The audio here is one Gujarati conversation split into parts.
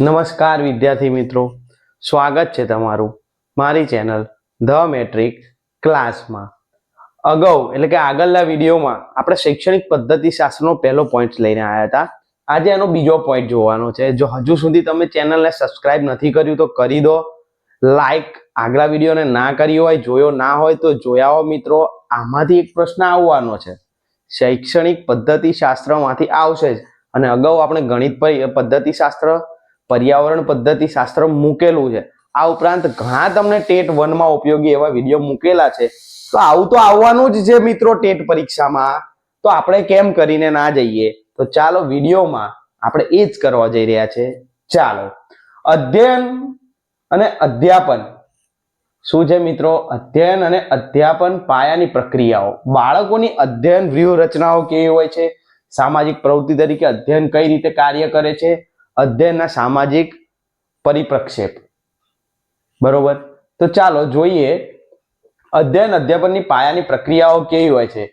નમસ્કાર વિદ્યાર્થી મિત્રો. સ્વાગત છે તમારું મારી ચેનલ ધ મેટ્રિક ક્લાસમાં. અગાઉ એટલે કે આગળના વિડીયોમાં આપણે શૈક્ષણિક પદ્ધતિ શાસ્ત્રનો પહેલો પોઈન્ટ લઈને આવ્યા હતા. આજે એનો બીજો પોઈન્ટ જોવાનો છે. જો હજુ સુધી તમે ચેનલને સબસ્ક્રાઇબ નથી કર્યું તો કરી દો. લાઈક આગલા વિડીયોને ના કરી હોય, જોયો ના હોય તો જોયા હો મિત્રો. આમાંથી એક પ્રશ્ન આવવાનો છે. શૈક્ષણિક પદ્ધતિ શાસ્ત્રમાંથી આવશે જ. અને અગાઉ આપણે ગણિત પદ્ધતિ શાસ્ત્ર પર્યાવરણ પદ્ધતિ શાસ્ત્ર મૂકેલું છે. આ ઉપરાંત ઘણા તમને ટેટ વનમાં ઉપયોગી એવા વીડિયો મૂકેલા છે. તો આવું તો આવવાનું જ છે મિત્રો ટેટ પરીક્ષામાં. તો આપણે કેમ કરીને ના જઈએ? તો ચાલો વિડીયોમાં આપણે એ જ કરવા જઈ રહ્યા છે. ચાલો. અધ્યયન અને અધ્યાપન. શું છે મિત્રો? અધ્યયન અને અધ્યાપન પાયાની પ્રક્રિયાઓ. બાળકોની અધ્યયન વ્યૂહરચનાઓ કેવી હોય છે? સામાજિક પ્રવૃત્તિ તરીકે અધ્યયન કઈ રીતે કાર્ય કરે છે? અધ્યયનના સામાજિક પરિપ્રક્ષેપ બરોબર? તો ચાલો જોઈએ અધ્યયન અધ્યાપનની પાયાની પ્રક્રિયાઓ કેવી હોય છે.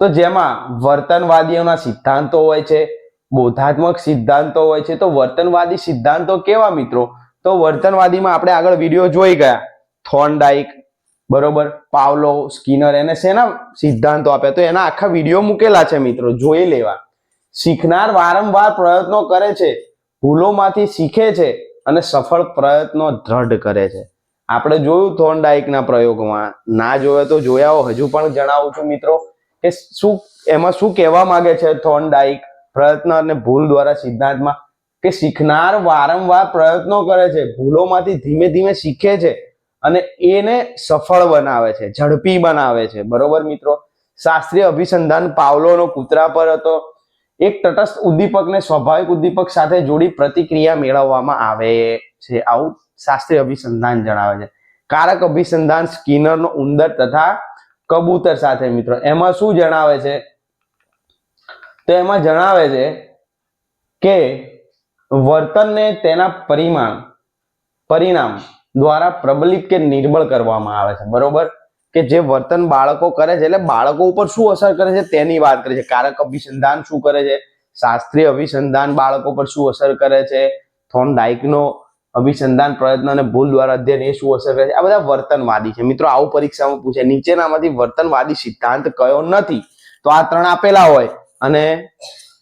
તો જેમાં વર્તનવાદીઓના સિદ્ધાંતો હોય છે, બોધાત્મક સિદ્ધાંતો હોય છે. તો વર્તનવાદી સિદ્ધાંતો કેવા મિત્રો? તો વર્તનવાદીમાં આપણે આગળ વીડિયો જોઈ ગયા. થોર્નડાઇક બરોબર? પાવલો, સ્કિનર એને શેના સિદ્ધાંતો આપ્યા? તો એના આખા વીડિયો મૂકેલા છે મિત્રો, જોઈ લેવા. શીખનાર વારંવાર પ્રયત્નો કરે છે. ભૂલોમાંથી શીખે છે અને સફળ પ્રયત્નો દ્રઢ કરે છે. આપણે જોયું થોર્નડાઇકના પ્રયોગમાં. ના જોયો તો જોયા હજુ પણ જણાવું છું મિત્રો કે શું, એમાં શું કહેવા માંગે છે થોર્નડાઇક પ્રયત્ન અને ભૂલ દ્વારા સિદ્ધાંતમાં? કે શીખનાર વારંવાર પ્રયત્નો કરે છે, ભૂલોમાંથી ધીમે ધીમે શીખે છે અને એને સફળ બનાવે છે, ઝડપી બનાવે છે. બરોબર મિત્રો? શાસ્ત્રીય અભિસંધાન પાવલોનો કૂતરા પર હતો. એક તટસ્થ ઉદ્દીપકને સ્વાભાવિક ઉદ્દીપક સાથે જોડી પ્રતિક્રિયા મેળવવામાં આવે છે. આવું શાસ્ત્રીય અભિસંધાન જણાવે છે. કારક અભિસંધાન સ્કિનરનો ઉંદર તથા કબૂતર સાથે મિત્રો. એમાં શું જણાવે છે? તો એમાં જણાવે છે કે વર્તનને તેના પરિમાણ, પરિણામ દ્વારા પ્રબલિત કે નિર્બળ કરવામાં આવે છે. બરોબર? કે જે વર્તન બાળકો કરે છે, એટલે બાળકો ઉપર શું અસર કરે છે તેની વાત કરે છે. કારક અભિસંધાન શું કરે છે? શાસ્ત્રીય અભિસંધાન બાળકો પર શું અસર કરે છે? થોન ડાઇકનો અભિસંધાન પ્રયત્ન અને ભૂલ દ્વારા અધ્યયન એ શું અસર કરે છે? આ બધા વર્તનવાદી છે. મિત્રો, આવું પરીક્ષામાં પૂછે. નીચેનામાંથી વર્તનવાદી સિદ્ધાંત કયો નથી? તો આ ત્રણ આપેલા હોય અને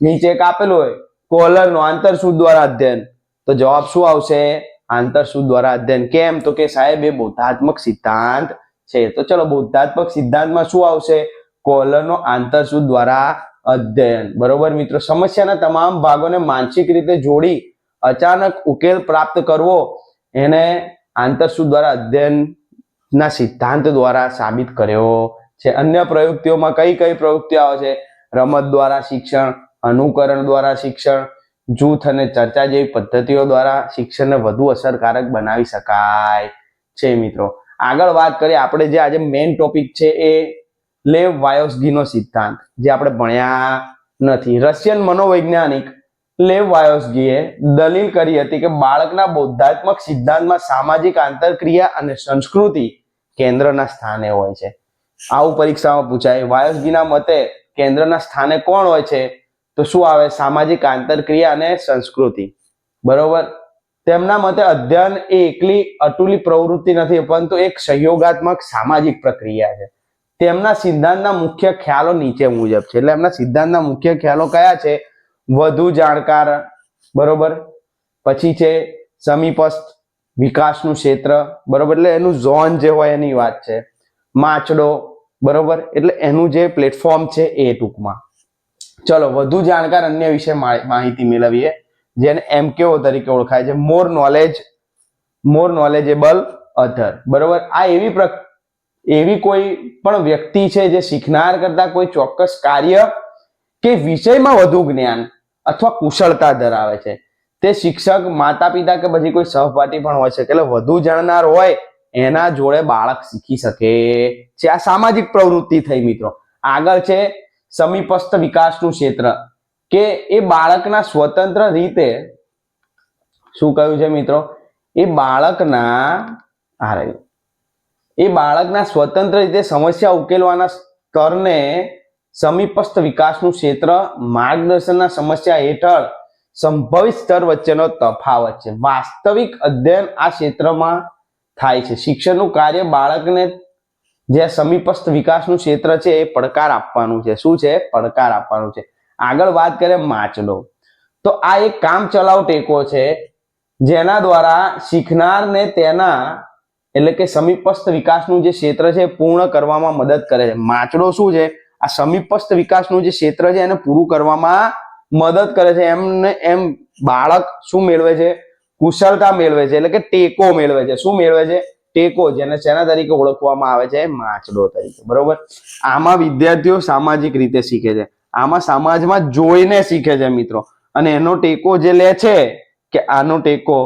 નીચે એક આપેલું હોય. કોલરનો આંતરસૂદ દ્વારા અધ્યયન. તો જવાબ શું આવશે? આંતરસૂદ દ્વારા અધ્યયન. કેમ? તો કે સાહેબ, એ બોધાત્મક સિદ્ધાંત છે. તો ચલો બોધાત્મક સિદ્ધાંતમાં શું આવશે? કોલરનો આંતરસૂદ દ્વારા અધ્યયન. બરોબર મિત્રો? સમસ્યાના તમામ ભાગોને માનસિક રીતે જોડી અચાનક ઉકેલ પ્રાપ્ત કરવો એને આંતરસૂદ દ્વારા અધ્યયનના સિદ્ધાંત દ્વારા સાબિત કર્યો છે. અન્ય પ્રયુક્તિઓમાં કઈ કઈ પ્રવૃત્તિઓ આવે છે? રમત દ્વારા શિક્ષણ, અનુકરણ દ્વારા શિક્ષણ, જૂથ અને ચર્ચા જેવી પદ્ધતિઓ દ્વારા શિક્ષણને વધુ અસરકારક બનાવી શકાય છે મિત્રો. આગળ વાત કરીએ, આપણે જે આજે મેઇન ટોપિક છે એ લેવ વાયોસ્ગીનો સિદ્ધાંત, જે આપણે ભણ્યા નથી. રશિયન મનોવૈજ્ઞાનિક લેવ વાયોસ્ગીએ દલીલ કરી હતી કે બાળકના બૌદ્ધાત્મક સિદ્ધાંતમાં સામાજિક આંતરક્રિયા અને સંસ્કૃતિ કેન્દ્રના સ્થાને હોય છે. આવું પરીક્ષામાં પૂછાય વાયોસ્ગીના મતે કેન્દ્રના સ્થાને કોણ હોય છે? તો શું આવે? સામાજિક આંતરક્રિયા અને સંસ્કૃતિ. બરોબર? તેમના મતે અધ્યયન એ એકલી અતુલી પ્રવૃત્તિ નથી, પરંતુ એક સહયોગાત્મક સામાજિક પ્રક્રિયા છે. તેમના સિદ્ધાંતના મુખ્ય ખ્યાલો નીચે મુજબ છે. એટલે એમના સિદ્ધાંતના મુખ્ય ખ્યાલો કયા છે? વધુ જાણકાર, બરોબર? પછી છે સમીપસ્થ, વિકાસનું ક્ષેત્ર, બરોબર? એટલે એનું ઝોન જે હોય એની વાત છે. માચડો બરોબર? એટલે એનું જે પ્લેટફોર્મ છે એ ટૂંકમાં. ચલો, વધુ જાણકાર અન્ય વિશે માહિતી મેળવીએ. જેને એમકેઓ તરીકે ઓળખાય છે? મોર નોલેજ મોર નોલેજેબલ અધર બરોબર? આ એવી પ્ર એવી કોઈ પણ વ્યક્તિ છે જે શીખનાર કરતા કોઈ ચોક્કસ કાર્ય કે વિષયમાં વધુ જ્ઞાન અથવા કુશળતા ધરાવે છે. તે શિક્ષક માતા પિતા કે પછી કોઈ સહપાઠી પણ હોય છે. એટલે વધુ જાણનાર હોય, એના જોડે બાળક શીખી શકે છે. આ સામાજિક પ્રવૃત્તિ થઈ મિત્રો. આગળ છે, સમીપસ્થ વિકાસનું ક્ષેત્ર. કે એ બાળકના સ્વતંત્ર રીતે શું કહ્યું છે મિત્રો? એ બાળકના આ રહ્યું. એ બાળકના સ્વતંત્ર રીતે સમસ્યા ઉકેલવાના સ્તરને સમીપસ્થ વિકાસનું ક્ષેત્ર માર્ગદર્શનના સમસ્યા હેઠળ સંભવિત સ્તર વચ્ચેનો તફાવત છે. વાસ્તવિક અધ્યયન આ ક્ષેત્રમાં થાય છે. શિક્ષણનું કાર્ય બાળકને જે સમીપસ્થ વિકાસનું ક્ષેત્ર છે એ પડકાર આપવાનું છે. શું છે? પડકાર આપવાનું છે. આગળ વાત કરીએ માચડો તો આ એક કામ ચલાવ ટેકો છે, જેના દ્વારા શીખનારને તેના એટલે કે સમીપસ્થ વિકાસનું જે ક્ષેત્ર છે પૂર્ણ કરવામાં મદદ કરે છે. માચડો શું છે? આ સમીપસ્થ વિકાસનું જે ક્ષેત્ર છે એને પૂરું કરવામાં મદદ કરે છે. એમને એમ બાળક શું મેળવે છે? કુશળતા મેળવે છે. એટલે કે ટેકો મેળવે છે. શું મેળવે છે? ટેકો, જેને શેના તરીકે ઓળખવામાં આવે છે? માચડો તરીકે. બરોબર? આમાં વિદ્યાર્થીઓ સામાજિક રીતે શીખે છે. આમાં સમાજમાં જોઈને શીખે છે મિત્રો. અને એનો ટેકો જે લે છે કે આનો ટેકો,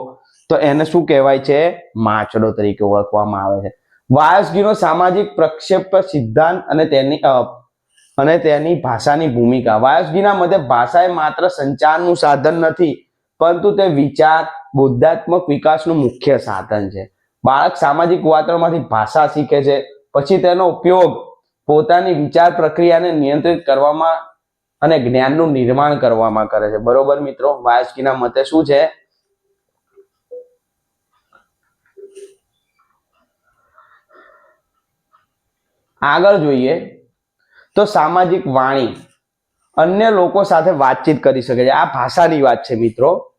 તો એને શું કહેવાય છે? માછડો તરીકે ઓળખવામાં આવે છે. વાયસગીનો સામાજિક પ્રક્ષેપ સિદ્ધાંત અને તેની અને તેની ભાષાની ભૂમિકા. વાયસગીના મતે ભાષા એ માત્ર સંચારનું સાધન નથી, પરંતુ તે વિચાર બૌદ્ધાત્મક વિકાસનું મુખ્ય સાધન છે. બાળક સામાજિક વાતાવરણમાંથી ભાષા શીખે છે, પછી તેનો ઉપયોગ પોતાની વિચાર પ્રક્રિયાને નિયંત્રિત કરવામાં અને જ્ઞાનનું નિર્માણ કરવામાં કરે છે. બરોબર મિત્રો? વાયસ્કીના મતે શું છે? આગળ જોઈએ તો સામાજિક વાણી અન્ય લોકો સાથે વાતચીત કરી શકે છે. આ ભાષાની વાત છે મિત્રો.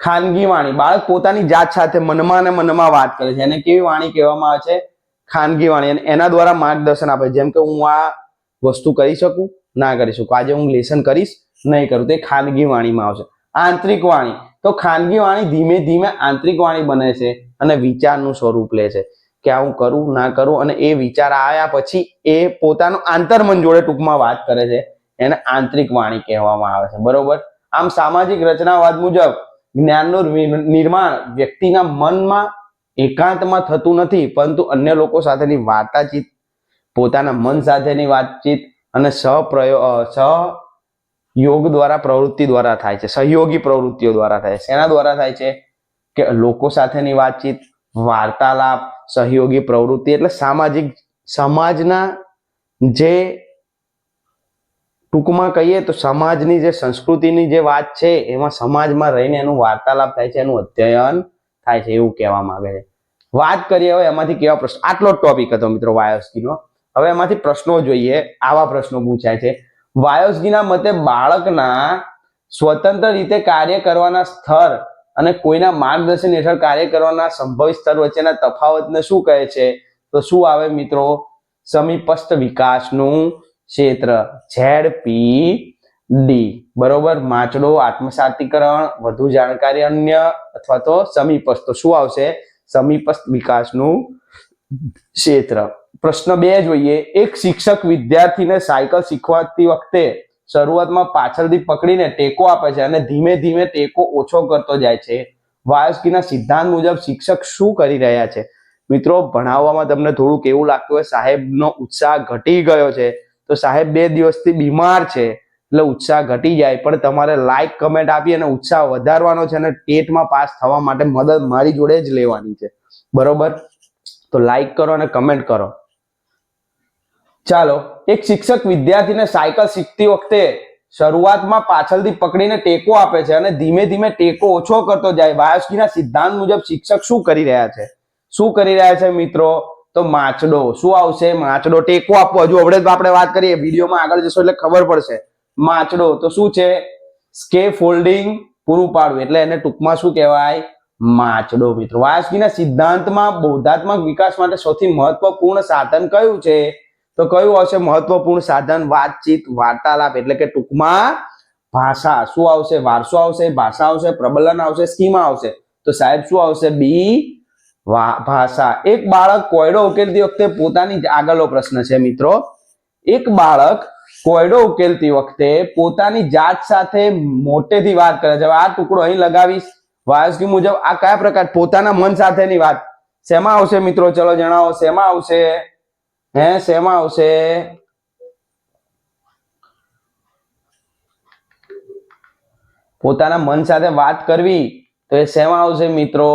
ખાનગી વાણી. બાળક પોતાની જાત સાથે મનમાં ને મનમાં વાત કરે છે. એને કેવી વાણી કહેવામાં આવે છે? ખાનગી વાણી. એના દ્વારા માર્ગદર્શન આપે. જેમ કે હું આ વસ્તુ કરી શકું? ના કરી શકું આજે હું લેસન કરીશ, નહીં કરું. તે ખાનગી વાણીમાં આવશે. આંતરિક વાણી. તો ખાનગી વાણી ધીમે ધીમે આંતરિક વાણી બને છે અને વિચારનું સ્વરૂપ લે છે. કે આ હું કરું, ના કરું અને એ વિચાર આવ્યા પછી એ પોતાનું આંતરમન જોડે ટૂંકમાં વાત કરે છે. એને આંતરિક વાણી કહેવામાં આવે છે. બરોબર? આમ સામાજિક રચનાવાદ મુજબ જ્ઞાનનું નિર્માણ વ્યક્તિના મનમાં એકાંતમાં થતું નથી, પરંતુ અન્ય લોકો સાથેની વાર્તાચીત, પોતાના મન સાથેની વાતચીત અને સહપ્રયો સહ યોગ દ્વારા, પ્રવૃત્તિ દ્વારા થાય છે. સહયોગી પ્રવૃત્તિઓ દ્વારા થાય છે. શેના દ્વારા થાય છે કે લોકો સાથેની વાતચીત, વાર્તાલાપ, સહયોગી પ્રવૃત્તિ એટલે સામાજિક, સમાજના જે ટૂંકમાં કહીએ તો સમાજની જે સંસ્કૃતિની જે વાત છે, એમાં સમાજમાં રહીને એનું વાર્તાલાપ થાય છે, એનું અધ્યયન થાય છે એવું કહેવામાં આવે છે. વાત કરીએ હવે એમાંથી કેવા પ્રશ્ન આટલો ટોપિક હતો મિત્રો, વાયોસ્કીનો. હવે એમાંથી પ્રશ્નો જોઈએ. આવા પ્રશ્નો પૂછાય છે. વાયોસ્કીના મતે બાળકના સ્વતંત્ર રીતે કાર્ય કરવાના સ્તર અને કોઈના માર્ગદર્શન હેઠળ કાર્ય કરવાના સંભવિત સ્તર વચ્ચેના તફાવતને શું કહે છે? તો શું આવે મિત્રો? સમીપસ્થ વિકાસનું ક્ષેત્ર ઝેડ પી ડી. બરોબર? માચડો આત્મસાતીકરણ, વધુ જાણકારી અન્ય અથવા તો સમીપસ્થ. શું આવશે? સમીપસ્થ વિકાસનું ક્ષેત્ર. પ્રશ્ન બે જોઈએ. એક શિક્ષક વિદ્યાર્થીને સાયકલ શીખવાતી વખતે શરૂઆતમાં પાછળથી પકડીને ટેકો આપે છે અને ધીમે ધીમે ટેકો ઓછો કરતો જાય છે. વાયસ્કીના સિદ્ધાંત મુજબ શિક્ષક શું કરી રહ્યા છે? મિત્રો, ભણાવવામાં તમને થોડુંક એવું લાગતું હોય, સાહેબનો ઉત્સાહ ઘટી ગયો છે. તો સાહેબ બે દિવસથી બીમાર છે, એટલે ઉત્સાહ ઘટી જાય. પણ તમારે લાઈક કમેન્ટ આપી અને ઉત્સાહ વધારવાનો છે અને ટેટમાં પાસ થવા માટે મદદ મારી જોડે જ લેવાની છે. બરોબર? તો લાઈક કરો અને કમેન્ટ કરો. ચાલો, એક શિક્ષક વિદ્યાર્થીને સાયકલ શીખતી વખતે શરૂઆતમાં પાછળથી પકડીને ટેકો આપે છે અને ધીમે ધીમે ટેકો ઓછો કરતો જાય. વાયસ્કીના સિદ્ધાંત મુજબ શિક્ષક શું કરી રહ્યા છે? શું કરી રહ્યા છે મિત્રો? તો માછડો. શું આવશે? માચડો ટેકો આપવો. હજુ હવે આપણે વાત કરીએ. વિડીયોમાં આગળ જશો એટલે ખબર પડશે. માછડો. તો શું છે? સ્કે ફોલ્ડિંગ પૂરું પાડવું. એટલે એને ટૂંકમાં શું કહેવાય? માચડો મિત્રો. વાયસ્કીના સિદ્ધાંતમાં બૌદ્ધાત્મક વિકાસ માટે સૌથી મહત્વપૂર્ણ સાધન કયું છે? તો કયું આવશે મહત્વપૂર્ણ સાધન? વાતચીત, વાર્તાલાપ, એટલે કે ટૂંકમાં ભાષા. શું આવશે? વારસો આવશે, ભાષા આવશે, પ્રબલન આવશે, સ્કીમા આવશે. તો સાહેબ, શું આવશે? બી ભાષા. એક બાળક કોયડો ઉકેલતી વખતે પોતાની આગળનો પ્રશ્ન છે મિત્રો. એક બાળક કોયડો ઉકેલતી વખતે પોતાની જાત સાથે મોટેથી વાત કરે છે. આ ટુકડો અહીં લગાવીશ. વાયસકી મુજબ આ કયા પ્રકાર? પોતાના મન સાથેની વાત. શેમાં આવશે મિત્રો? ચલો જણાવો, શેમાં આવશે? હે, શેમાં આવશે? પોતાના મન સાથે વાત કરવી, તો એ શેમાં આવશે મિત્રો?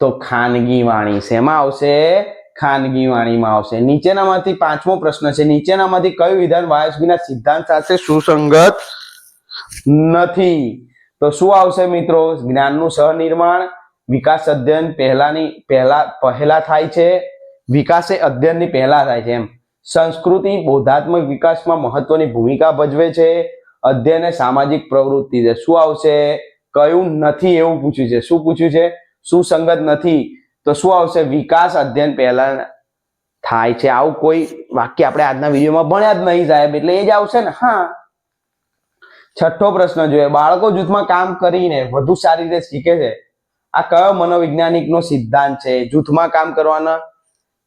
તો ખાનગી વાણી શેમાં આવશે? ખાનગી વાણીમાં આવશે. નીચેનામાંથી પાંચમો પ્રશ્ન છે. નીચેનામાંથી કયું વિધાન વાયસ્કીના સિદ્ધાંત સાથે સુસંગત નથી? તો શું આવશે મિત્રો? જ્ઞાનનું સહનિર્માણ, વિકાસ અધ્યયન પહેલાની, પહેલા પહેલા થાય છે. વિકાસ એ અધ્યયનની પહેલા થાય છે એમ. સંસ્કૃતિ બોધાત્મક વિકાસમાં મહત્વની ભૂમિકા ભજવે છે. અધ્યયન સામાજિક પ્રવૃત્તિ છે. શું આવશે? કયું નથી એવું પૂછ્યું છે. શું પૂછ્યું છે? સુસંગત નથી? તો શું આવશે? વિકાસ અધ્યયન પહેલા થાય છે. આવું કોઈ વાક્ય આપણે આજના વિડીયોમાં ભણ્યા જ નહીં, સાહેબ. એટલે એ જ આવશે ને? હા. છઠ્ઠો પ્રશ્ન જોઈએ. બાળકો જૂથમાં કામ કરીને વધુ સારી રીતે શીખે છે. આ કયો મનોવૈજ્ઞાનિકનો સિદ્ધાંત છે? જૂથમાં કામ કરવાનો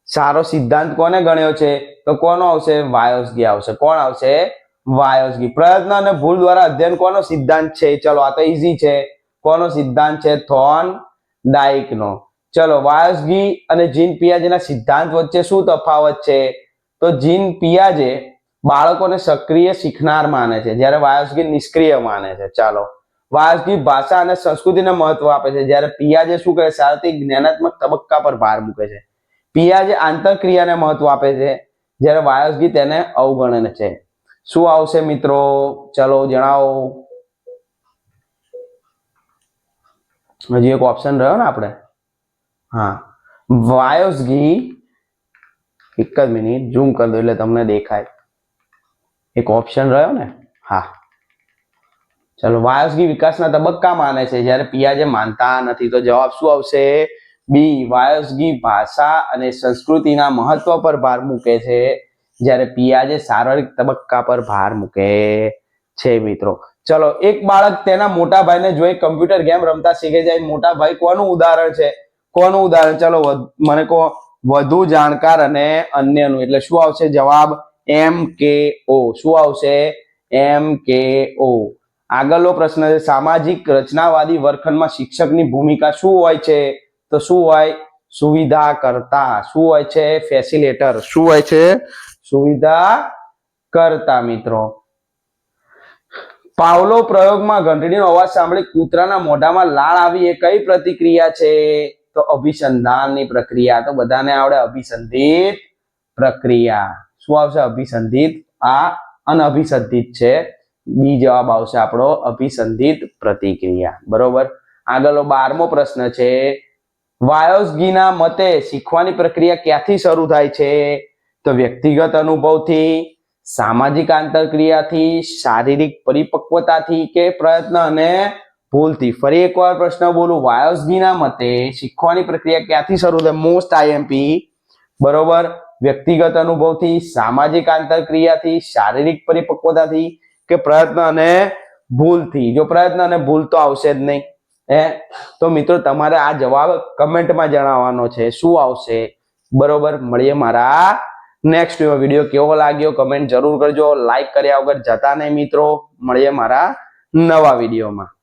સારો સિદ્ધાંત કોને ગણ્યો છે? તો કોનો આવશે? વાયોસગી આવશે. કોણ આવશે? વાયોસગી પ્રયત્ન અને ભૂલ દ્વારા અધ્યયન કોનો સિદ્ધાંત છે? ચલો, આ તો ઈઝી છે. કોનો સિદ્ધાંત છે? થોન ડાઇકનો. ચલો વાયોસગી અને જીન પિયાજેના સિદ્ધાંત વચ્ચે શું તફાવત છે? તો જીન પિયાજે બાળકોને સક્રિય શીખનાર માને છે, જ્યારે વાયોસગી નિષ્ક્રિય માને છે. ચાલો વાયોસગી ભાષા અને સંસ્કૃતિને મહત્વ આપે છે, જ્યારે પિયાજે શું કહે સાર્વત્રિક જ્ઞાનાત્મક તબક્કા પર ભાર મૂકે છે. પિયાજે આંતરક્રિયાને મહત્વ આપે છે. જ્યારે વાયોસગી તેને અવગણે છે. શું આવશે મિત્રો? ચલો જણાવો. હજી એક ઓપ્શન રહ્યો ને આપણે? હા. વાયોસગી એક જ મિનિટ ઝૂમ કરી દો એટલે તમને દેખાય. એક ઓપ્શન રહ્યો ને? હા. ચલો વાયોસગી વિકાસના તબક્કા માને છે. જ્યારે પિયાજે માનતા નથી, તો જવાબ શું આવશે? બી વાયોસગી ભાષા અને સંસ્કૃતિના મહત્વ પર ભાર મૂકે છે. જ્યારે પિયાજે શારીરિક તબક્કા પર ભાર મૂકે છે મિત્રો. ચલો, એક બાળક તેના મોટા ભાઈને જોઈ કમ્પ્યુટર ગેમ રમતા શીખે જાય મોટા ભાઈ કોનું ઉદાહરણ છે? કોનું ઉદાહરણ? ચલો મને કહો. વધુ જાણકાર અને અન્યનું. એટલે શું આવશે? જવાબ એમ કે ઓ. શું આવશે? એમ કે ઓ. આગળનો પ્રશ્ન છે, સામાજિક રચનાવાદી વર્ગખંડમાં શિક્ષકની ભૂમિકા શું હોય છે? તો શું હોય? સુવિધા કરતા. શું હોય છે? ફેસિલેટર શું હોય છે? સુવિધા કરતા મિત્રો. પાવલો પ્રયોગમાં ઘંટડીનો અવાજ સાંભળી કૂતરાના મોઢામાં લાળ આવી. એ કઈ પ્રતિક્રિયા છે? તો અભિસંધાનની પ્રક્રિયા. તો બધાને આવડે અભિસંધિત પ્રક્રિયા. શું આવશે? અભિસંધિત. આ અનઅભિસંધિત છે. બી જવાબ આવશે આપણો અભિસંધિત પ્રતિક્રિયા. બરોબર? આગળનો બારમો પ્રશ્ન છે. વાયોસગીના મતે શીખવાની પ્રક્રિયા ક્યાંથી શરૂ થાય છે? તો વ્યક્તિગત અનુભવથી, સામાજિક આંતરક્રિયાથી, શારીરિક પરિપક્વતાથી કે પ્રયત્ન અને ભૂલથી? ફરી એકવાર પ્રશ્ન બોલું. વાયોસગીના મતે શીખવાની પ્રક્રિયા ક્યાંથી શરૂ થાય? મોસ્ટ આઈએમપી બરોબર? વ્યક્તિગત અનુભવથી, સામાજિક આંતરક્રિયાથી, શારીરિક પરિપક્વતાથી કે પ્રયત્ન અને ભૂલથી? જો પ્રયત્ન અને ભૂલ તો આવશે જ નહીં. હે? તો મિત્રો, તમારે આ જવાબ કમેન્ટમાં જણાવવાનો છે. શું આવશે? બરોબર, મળીએ મારા નેક્સ્ટ વીડિયો કેવો લાગ્યો? કમેન્ટ જરૂર કરજો. લાઈક કર્યા વગર જતા નહીં મિત્રો. મળીએ મારા નવા વિડીયોમાં